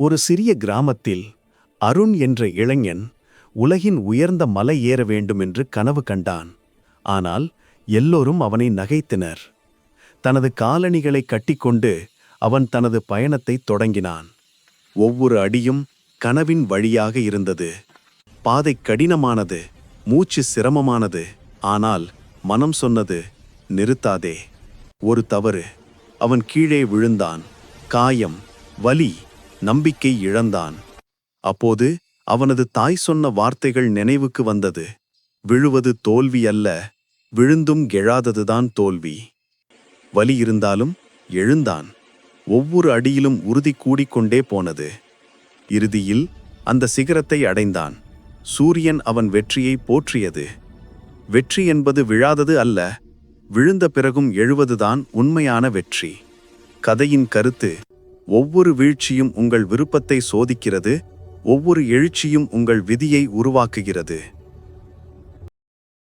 ஒரு சிறிய கிராமத்தில் அருண் என்ற இளைஞன் உலகின் உயர்ந்த மலை ஏற வேண்டும் என்று கனவு கண்டான். ஆனால் எல்லோரும் அவனை நகைத்தனர். தனது காலணிகளை கட்டிக்கொண்டு அவன் தனது பயணத்தைத் தொடங்கினான். ஒவ்வொரு அடியும் கனவின் வழியாக இருந்தது. பாதை கடினமானது மூச்சு சிரமமானது ஆனால் மனம் சொன்னது நிறுத்தாதே. ஒரு தவறு. அவன் கீழே விழுந்தான். காயம் வலி நம்பிக்கை இழந்தான். அப்போது அவனது தாய் சொன்ன வார்த்தைகள் நினைவுக்கு வந்தது. விழுவது தோல்வி அல்ல விழுந்தும் எழாததுதான் தோல்வி. வலி இருந்தாலும் எழுந்தான். ஒவ்வொரு அடியிலும் உறுதி கூடிக்கொண்டே போனது. இறுதியில் அந்த சிகரத்தை அடைந்தான். சூரியன் அவன் வெற்றியை போற்றியது. வெற்றி என்பது விழாதது அல்ல விழுந்த பிறகும் எழுவதுதான் உண்மையான வெற்றி. கதையின் கருத்து ஒவ்வொரு வீழ்ச்சியும் உங்கள் விருப்பத்தை சோதிக்கிறது ஒவ்வொரு எழுச்சியும் உங்கள் விதியை உருவாக்குகிறது.